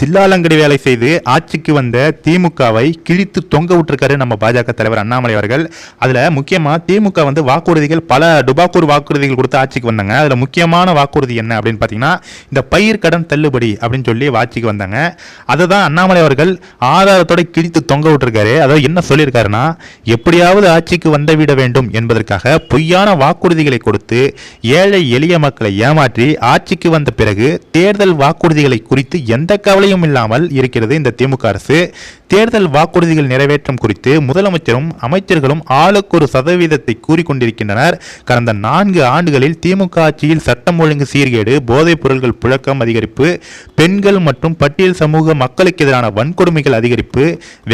தில்லாலங்கடி வேலை செய்து ஆட்சிக்கு வந்த திமுகவை கிழித்து தொங்க விட்டுருக்காரு நம்ம பாஜக தலைவர் அண்ணாமலை அவர்கள். அதில் முக்கியமாக திமுக வந்து வாக்குறுதிகள் பல டுபாக்கூர் வாக்குறுதிகள் கொடுத்து ஆட்சிக்கு வந்தாங்க. அதில் முக்கியமான வாக்குறுதி என்ன அப்படின்னு பார்த்தீங்கன்னா இந்த பயிர் கடன் தள்ளுபடி அப்படின்னு சொல்லி ஆட்சிக்கு வந்தாங்க. அதை தான் அண்ணாமலை அவர்கள் ஆதாரத்தோட கிழித்து தொங்க விட்டுருக்காரு. அதாவது என்ன சொல்லியிருக்காருன்னா எப்படியாவது ஆட்சிக்கு வந்துவிட வேண்டும் என்பதற்காக பொய்யான வாக்குறுதிகளை கொடுத்து ஏழை எளிய மக்களை ஏமாற்றி ஆட்சிக்கு வந்த பிறகு தேர்தல் வாக்குறுதிகளை குறித்து எந்த கவலையும் இல்லாமல் இருக்கிறது இந்த திமுக அரசு. தேர்தல் வாக்குறுதிகள் நிறைவேற்றம் குறித்து முதலமைச்சரும் அமைச்சர்களும் ஆளுக்கு ஒரு சதவீதத்தை கூறிக்கொண்டிருக்கின்றனர். கடந்த நான்கு ஆண்டுகளில் திமுக ஆட்சியில் சட்டம் ஒழுங்கு சீர்கேடு போதைப் பொருட்கள் புழக்கம் அதிகரிப்பு பெண்கள் மற்றும் பட்டியல் சமூக மக்களுக்கு எதிரான வன்கொடுமைகள் அதிகரிப்பு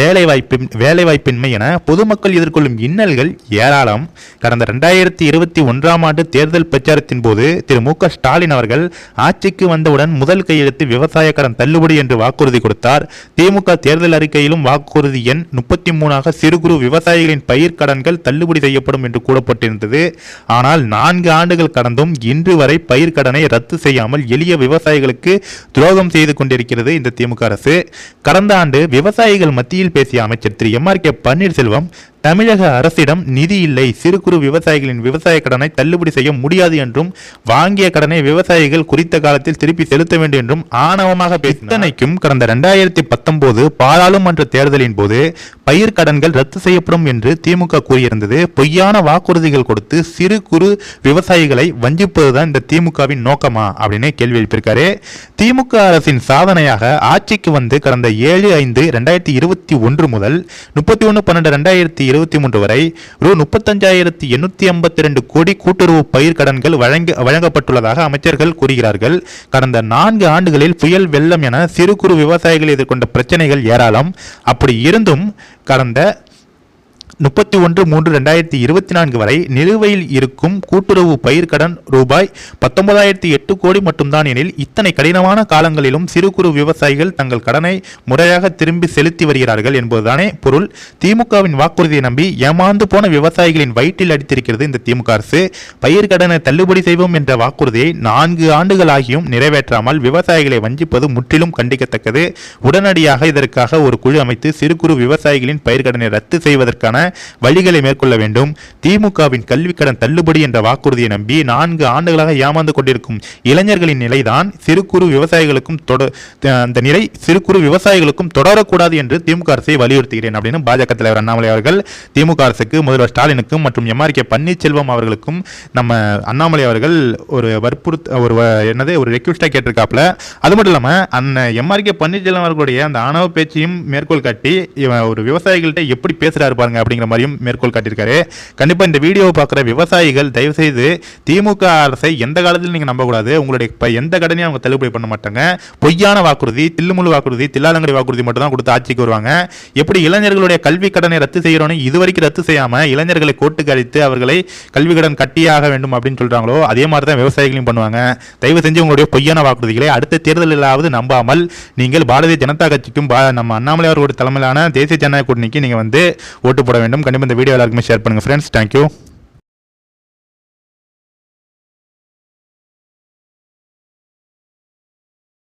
வேலைவாய்ப்பின் வேலைவாய்ப்பின்மை என பொதுமக்கள் எதிர்கொள்ளும் இன்னல்கள் ஏராளம். கடந்த ரெண்டாயிரத்தி இருபத்தி ஒன்றாம் ஆண்டு தேர்தல் பிரச்சாரத்தின் போது திரு மு க ஸ்டாலின் அவர்கள் ஆட்சிக்கு வந்தவுடன் முதல் கையெழுத்து விவசாய கடன் தள்ளுபடி என்று வாக்குறுதி கொடுத்தார். திமுக தேர்தல் அறிக்கையிலும் வாக்குறுதி எண் முப்பத்தி மூணாக சிறு குறு விவசாயிகளின் பயிர் கடன்கள் தள்ளுபடி செய்யப்படும் என்று கூறப்பட்டிருந்தது. ஆனால் நான்கு ஆண்டுகள் கடந்தும் இன்று வரை பயிர் கடனை ரத்து செய்யாமல் எளிய விவசாயிகளுக்கு துரோகம் செய்து கொண்டிருக்கிறது இந்த திமுக அரசு. கடந்த ஆண்டு விவசாயிகள் மத்தியில் பேசிய அமைச்சர் திரு எம் ஆர் கே பன்னீர்செல்வம் தமிழக அரசிடம் நிதி இல்லை. சிறு குறு விவசாயிகளின் விவசாய கடனை தள்ளுபடி செய்ய முடியாது என்றும் வாங்கிய கடனை விவசாயிகள் குறித்த காலத்தில் திருப்பி செலுத்த வேண்டும் என்றும் ஆணவமாக பேசினைக்கும் கடந்த இரண்டாயிரத்தி பத்தொன்பது பாராளுமன்ற தேர்தலின் போது பயிர் கடன்கள் ரத்து செய்யப்படும் என்று திமுக கூறியிருந்தது. பொய்யான வாக்குறுதிகள் கொடுத்து சிறு குறு விவசாயிகளை வஞ்சிப்பதுதான் இந்த திமுகவின் நோக்கமா? அப்படின்னு கேள்வி எழுப்பியிருக்காரு. திமுக அரசின் சாதனையாக ஆட்சிக்கு வந்து கடந்த ஏழு ஐந்து ரெண்டாயிரத்தி இருபத்தி ஒன்று முதல் முப்பத்தி ஒன்று பன்னெண்டு ரெண்டாயிரத்தி இருபத்தி மூன்று வரை ரூ. முப்பத்தஞ்சாயிரத்தி எண்ணூத்தி ஐம்பத்தி ரெண்டு கோடி கூட்டுறவு பயிர் கடன்கள் வழங்க வழங்கப்பட்டுள்ளதாக அமைச்சர்கள் கூறுகிறார்கள். கடந்த நான்கு ஆண்டுகளில் புயல் வெள்ளம் என சிறு குறு விவசாயிகள் எதிர்கொண்ட பிரச்சனைகள் ஏராளம். அப்படி இருந்தும் கடந்த முப்பத்தி ஒன்று மூன்று ரெண்டாயிரத்தி இருபத்தி நான்கு வரை நிலுவையில் இருக்கும் கூட்டுறவு பயிர்க்கடன் ரூபாய் பத்தொன்பதாயிரத்தி எட்டு கோடி மட்டும்தான் எனில் இத்தனை கடினமான காலங்களிலும் சிறு குறு விவசாயிகள் தங்கள் கடனை முறையாக திரும்பி செலுத்தி வருகிறார்கள் என்பதுதானே பொருள். திமுகவின் வாக்குறுதியை நம்பி ஏமாந்து போன விவசாயிகளின் வயிற்றில் அடித்திருக்கிறது இந்த திமுக அரசு. பயிர் கடனை தள்ளுபடி செய்வோம் என்ற வாக்குறுதியை நான்கு ஆண்டுகள் ஆகியும் நிறைவேற்றாமல் விவசாயிகளை வஞ்சிப்பது முற்றிலும் கண்டிக்கத்தக்கது. உடனடியாக இதற்காக ஒரு குழு அமைத்து சிறு குறு விவசாயிகளின் பயிர்க்கடனை ரத்து செய்வதற்கான வழிகளை மேற்கொள்ள வேண்டும். திமுகவின் கல்விக்கடன் தள்ளுபடி என்ற வாக்குறுதியை நம்பி நான்கு ஆண்டுகளாக ஏமாந்து கொண்டிருக்கும் இளைஞர்களின் நிலைதான் சிறு குறு விவசாயிகளுக்கும் அந்த நிலை சிறு குறு விவசாயிகளுக்கும் தொடரக்கூடாது என்று திமுக அரசை வலியுறுத்துகிறேன் அப்படின்னு பாஜக தலைவர் அண்ணாமலை அவர்கள் திமுக அரசுக்கு முதல்வர் ஸ்டாலினுக்கும் மற்றும் எம்ஆர் கே பன்னீர்செல்வம் அவர்களுக்கும் நம்ம அண்ணாமலை அவர்கள் ஒரு வற்புறுத்த ஒரு என்னது ஒரு ரெக்வஸ்டாக கேட்டிருக்காப்புல. அது மட்டும் இல்லாமல் அந்த எம்ஆர் கே பன்னீர்செல்வம் அவர்களுடைய அந்த ஆணவ பேச்சையும் மேற்கோள் காட்டி ஒரு விவசாயிகள்கிட்ட எப்படி பேசுகிறாரு பாருங்க அப்படிங்கிற மாதிரியும் மேற்கோள் காட்டியிருக்காரு. கண்டிப்பாக இந்த வீடியோவை பார்க்குற விவசாயிகள் தயவுசெய்து திமுக அரசை எந்த காலத்தில் நீங்கள் நம்பக்கூடாது. உங்களுடைய இப்போ எந்த கடனையும் அவங்க தள்ளுபடி பண்ண மாட்டாங்க. பொய்யான வாக்குறுதி தில்லுமுழு வாக்குறுதி தில்லாலங்கடி வாக்குறுதி மட்டும் தான் கொடுத்து ஆட்சிக்கு வருவாங்க. எப்படி இளைஞர்களுடைய கல்வி கடனை ரத்து செய்கிறோன்னு இதுவரைக்கும் ரத்து செய்யாம இளைஞர்களை கோட்டுக்கு அழித்து அவர்களை கல்வி கடன் கட்டியாக வேண்டும் அப்படின்னு சொல்றாங்களோ அதே மாதிரி தான் விவசாயிகளையும் பண்ணுவாங்க. தயவு செஞ்சு உங்களுடைய பொய்யான வாக்குறுதிகளை அடுத்த தேர்தலிலாவது நம்பாமல் நீங்கள் பாரதிய ஜனதா கட்சிக்கும் நம்ம அண்ணாமலை அவர்களுடைய தலைமையிலான தேசிய ஜனநாயக கூட்டணிக்கு நீங்க வந்து ஓட்டு போட வேண்டும். கண்டிப்பாக இந்த வீடியோ எல்லாருக்குமே ஷேர் பண்ணுங்கள் ஃப்ரெண்ட்ஸ் தேங்க்யூ